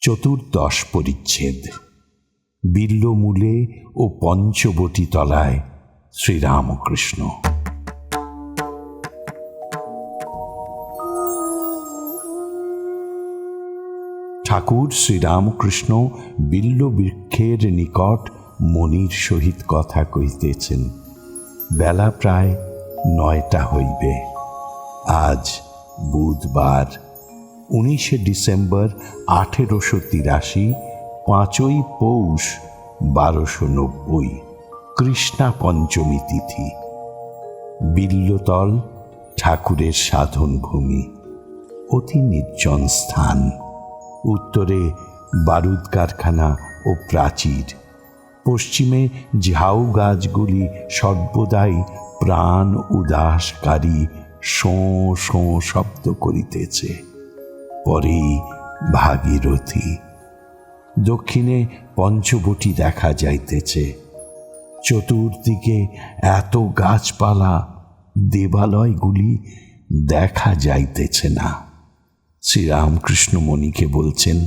চতুর্দশ পরিচ্ছেদ। বিল্লমূলে ও পঞ্চবটি তলায় শ্রীরামকৃষ্ণ। ঠাকুর শ্রীরামকৃষ্ণ বিল্ল বৃক্ষের নিকট মনির সহিত কথা কহিতেছেন, বেলা প্রায় নয়টা হইবে। আজ বুধবার, উনিশে ডিসেম্বর আঠেরোশো তিরাশি, পাঁচই পৌষ বারোশো নব্বই, কৃষ্ণা পঞ্চমী তিথি। বিল্লতল ঠাকুরের সাধন ভূমি, অতি নির্জন স্থান। উত্তরে বারুদ কারখানা ও প্রাচীর পশ্চিমে ঝাউ গাছগুলি সর্বদাই প্রাণ উদাসকারী শোঁ শোঁ শব্দ করিতেছে। পরেই ভাগীরথী দক্ষিণে পঞ্চবটি দেখা যাইতেছে। চতুর্দিকে এত গাছপালা, দেবালয়গুলি দেখা যাইতেছে না। শ্রীরামকৃষ্ণ মণিকে বলছেন,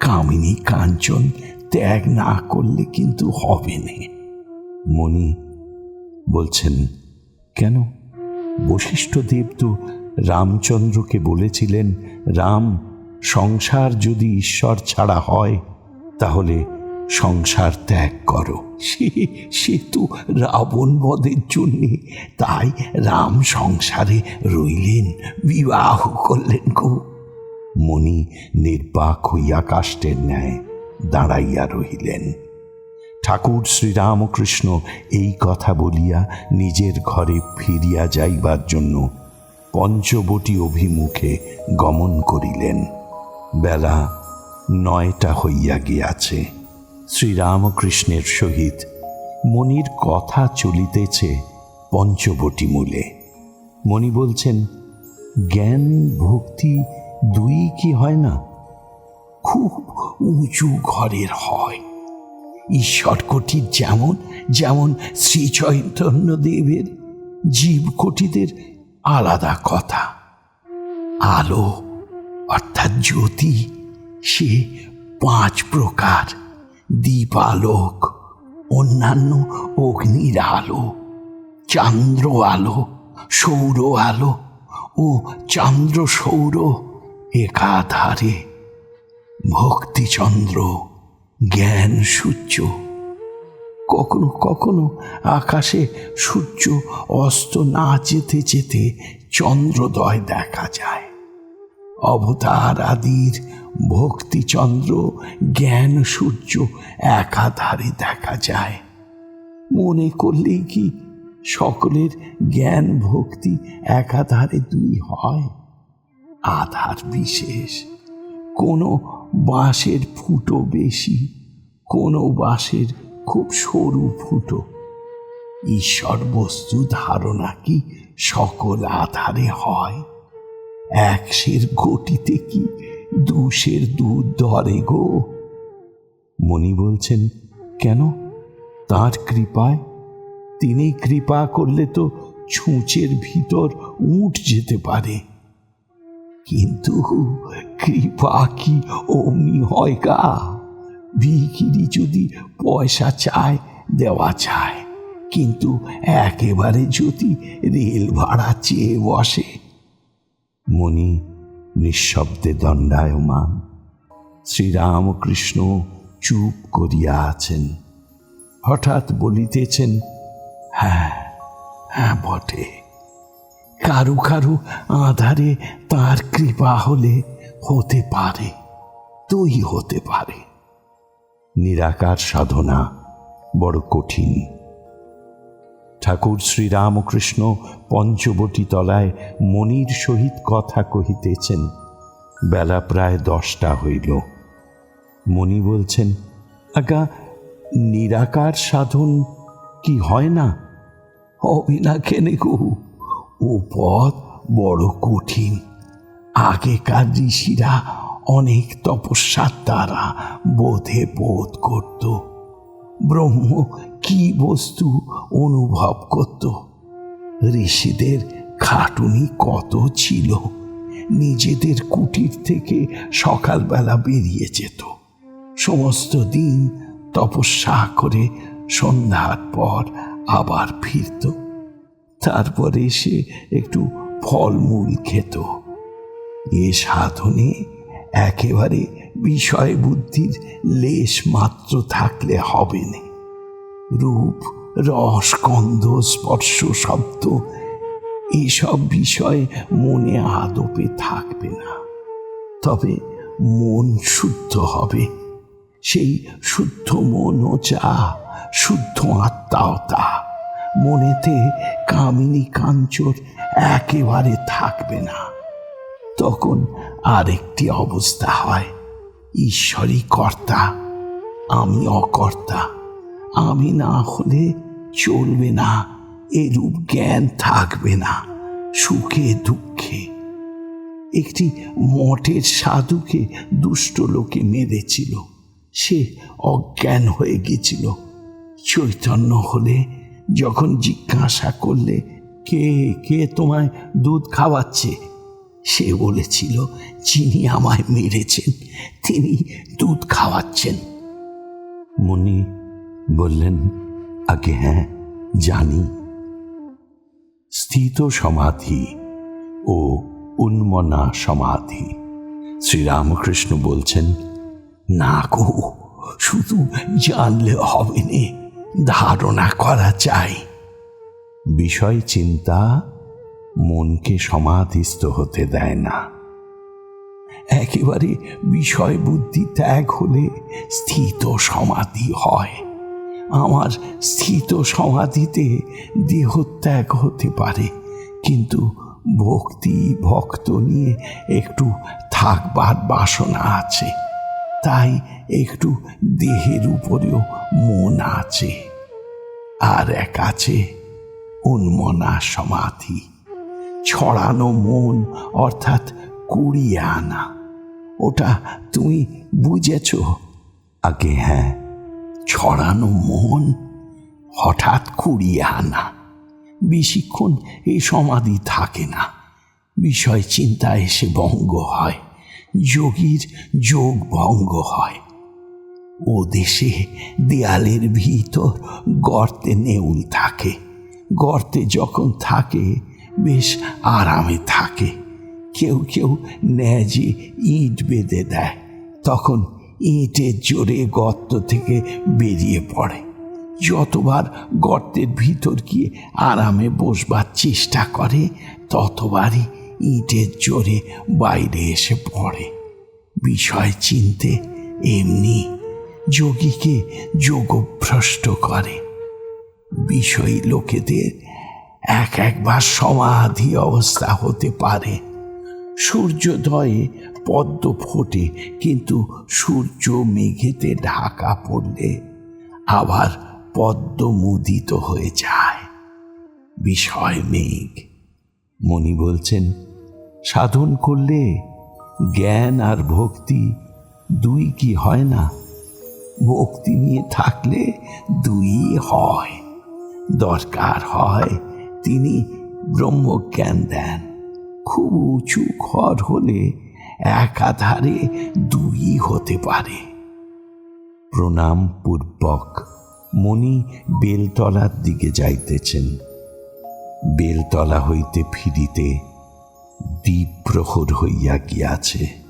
কামিনী কাঞ্চন ত্যাগ না করলে কিন্তু হবে না। মণি বলছেন, কেন? বশিষ্ঠদেব তো রামচন্দ্রকে বলেছিলেন, রাম, সংসার যদি ঈশ্বর ছাড়া হয়, তাহলে সংসার ত্যাগ করো। সে সে তো রাবণ বধের জন্যে, তাই রাম সংসারে রইলেন, বিবাহ করলেন গো। মণি নির্বাক হইয়া কাষ্টের ন্যায় দাঁড়াইয়া রহিলেন। ঠাকুর শ্রীরামকৃষ্ণ এই কথা বলিয়া নিজের ঘরে ফিরিয়া যাইবার জন্য পঞ্চবটি অভিমুখে গমন করিলেন। বেলা নয়টা হইয়া গিয়াছে। শ্রীরামকৃষ্ণের সহিত মনির কথা চলিতেছে পঞ্চবটি মূলে। মণি বলছেন, জ্ঞান, ভক্তি দুই কি হয় না? খুব উঁচু ঘরের হয়। ঈশ্বর কোটির যেমন যেমন শ্রী চৈতন্য চৈতন্যদেবের জীবকোটিদের আলাদা কথা। আলো, অর্থাৎ জ্যোতি, সে পাঁচ প্রকার। দীপালোক, অন্যান্য অগ্নির আলো, চান্দ্র আলো, সৌর আলো ও চান্দ্র সৌর একাধারে ভক্তিচন্দ্র জ্ঞান সূর্য কখনো কখনো আকাশে সূর্য অস্ত না যেতে যেতে চন্দ্রোদয় দেখা যায়। অবতার আদির ভক্তিচন্দ্র জ্ঞান সূর্য একাধারে দেখা যায়। মনে করলেই কি সকলের জ্ঞান ভক্তি একাধারে দুই হয়? আধার বিশেষ। কোনো বাঁশের ফুটো বেশি, কোনো বাঁশের খুব সরু ফুটো। ঈশ্বর বস্তু ধারণা কি সকল আধারে হয়? একশের গতিতে কি দুশের দুধ ধরে গো? মণি বলছেন, কেন? তার কৃপায়? তিনি কৃপা করলে তো ছুঁচের ভিতর উঠ যেতে পারে। কিন্তু কৃপা কি অমনি হয় গা? ভিখিরি যদি পয়সা চায়, দেওয়া চায়। কিন্তু একেবারে যদি রেল ভাড়া চেয়ে বসে। মণি নিঃশব্দে দণ্ডায়মান। শ্রীরামকৃষ্ণ চুপ করিয়া আছেন। হঠাৎ বলিতেছেন হ্যাঁ হ্যাঁ বটে। কারু কারু আধারে তার কৃপা হলে হতে পারে, তুই হতে পারে। নিরাকার সাধনা বড় কঠিন। ঠাকুর শ্রীরামকৃষ্ণ পঞ্চবটি তলায় মনির সহিত কথা কহিতেছেন। বেলা প্রায় দশটা হইল। মণি বলছেন, আগা, নিরাকার সাধন কি হয় না? হবে না কেনে গো। ও পথ বড় কঠিন। আগেকার ঋষিরা অনেক তপস্যার দ্বারা বোধে বোধ করত। ব্রহ্ম কি বস্তু অনুভব করত? ঋষিদের খাটুনি কত ছিল? নিজেদের কুটির থেকে সকালবেলা বেরিয়ে যেত। সমস্ত দিন তপস্যা করে সন্ধ্যার পর আবার ফিরত। তারপরে সে একটু ফলমূল খেত। এ সাধনে একেবারে বিষয় বুদ্ধির লেশ মাত্র থাকলে হবে না। রূপ, রস, গন্ধ, স্পর্শ, শব্দ, এসব বিষয় মনে আদপে থাকবে না। তবে মন শুদ্ধ হবে। সেই শুদ্ধ মনও যা, শুদ্ধ আত্মাও তা। মনেতে কামিনী কাঞ্চর একেবারে থাকবে না। তখন আরেকটি অবস্থা হয়। ঈশ্বরই কর্তা, আমি অকর্তা। আমি না হলে চলবে না, এরূপ জ্ঞান থাকবে না, সুখে দুঃখে। একটি মঠের সাধুকে দুষ্ট লোকে মেরেছিল, সে অজ্ঞান হয়ে গেছিল। চৈতন্য হলে যখন জিজ্ঞাসা করলে, কে কে তোমায় দুধ খাওয়াচ্ছে? সে বলেছিল, যিনি আমায় মেরেছেন, তিনি দুধ খাওয়াচ্ছেন। মুনি বললেন, আগে হ্যাঁ জানি। স্থিত সমাধি ও উন্মনা সমাধি। শ্রীরামকৃষ্ণ বলছেন, না গো, শুধু জানলে হবে নে। ধারণা করা চাই বিষয় চিন্তা মনকে সমাধিস্থ হতে দেয় না। একেবারে বিষয় বুদ্ধি ত্যাগ হলে স্থিত সমাধি হয়। আমার স্থিত সমাধিতে দেহত্যাগ হতে পারে, কিন্তু ভক্তি, ভক্ত নিয়ে একটু থাকবার বাসনা আছে। তাই একটু দেহের উপরেও মন আছে। আর এক আছে উন্মনা সমাধি। ছড়ানো মন, অর্থাৎ কুড়িয়ে আনা। ওটা তুমি বুঝেছ? আগে হ্যাঁ ছড়ানো মন, হঠাৎ কুড়িয়ে আনা। বেশিক্ষণ এই সমাধি থাকে না। বিষয় চিন্তা এসে ভঙ্গ হয়। যোগীর যোগ ভঙ্গ হয়। ও দেশে দেয়ালের ভিতর গর্তে নেউল থাকে। গর্তে যখন থাকে, বেশ আরামে থাকে। কেউ কেউ ন্যাজে ইট বেঁধে দেয়। তখন ইটের জোরে গর্ত থেকে বেরিয়ে পড়ে। যতবার গর্তের ভিতর গিয়ে আরামে বসবার চেষ্টা করে, ততবারই ইটের জোরে বাইরে এসে পড়ে। বিষয় চিনতে এমনি যোগীকে যোগভ্রষ্ট করে। বিষয়ী লোকেদের এক একবার সমাধি অবস্থা হতে পারে। সূর্যোদয়ে পদ্ম ফোটে, কিন্তু সূর্য মেঘেতে ঢাকা পড়লে আবার পদ্ম মুদিত হয়ে যায়। বিষয় মেঘ, মণি বলছেন, সাধন করলে জ্ঞান আর ভক্তি দুই কি হয় না? ভক্তি নিয়ে থাকলে দুই হয়। দরকার হয় তিনি ব্রহ্মজ্ঞান দেন। খুব উঁচু ঘর হলে একাধারে দুই হতে পারে। প্রণাম পূর্বক মণি বেলতলার দিকে যাইতেছেন। বেলতলা হইতে ফিরিতে দ্বীপ প্রহর হইয়া গিয়াছে।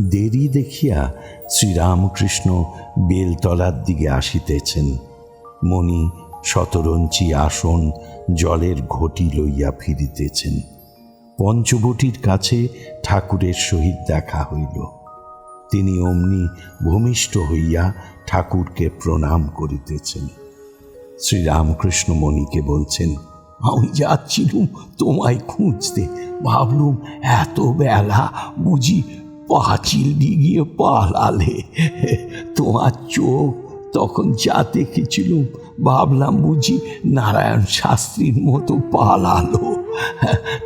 দেরি দেখিয়া শ্রীরামকৃষ্ণ বেলতলার দিকে আসিতেছেন। মণি শতরঞ্চি আসন জলের ঘটি লইয়া ফিরিতেছেন। পঞ্চবটির কাছে ঠাকুরের সহিত দেখা হইল। তিনি অমনি ভূমিষ্ঠ হইয়া ঠাকুরকে প্রণাম করিতেছেন। শ্রীরামকৃষ্ণ মণিকে বলছেন, আমি যাচ্ছিলুম তোমায় খুঁজতে। ভাবলুম এত বেলা বুঝি পাঁচিল ডিগিয়ে পালালে। তোমার চোখ তখন যা দেখেছিলুম ভাবলাম বুঝি নারায়ণ শাস্ত্রীর মতো পালালো।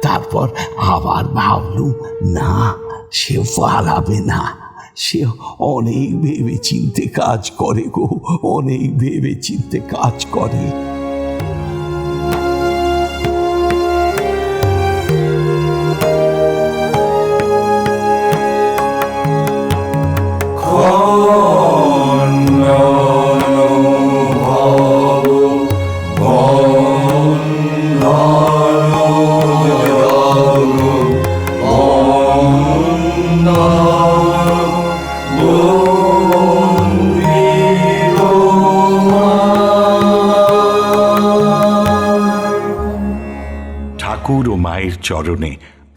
তারপর আবার ভাবলুম, না, সে পালাবে না। সে অনেক ভেবে চিনতে কাজ করে গো, অনেক ভেবে চিনতে কাজ করে।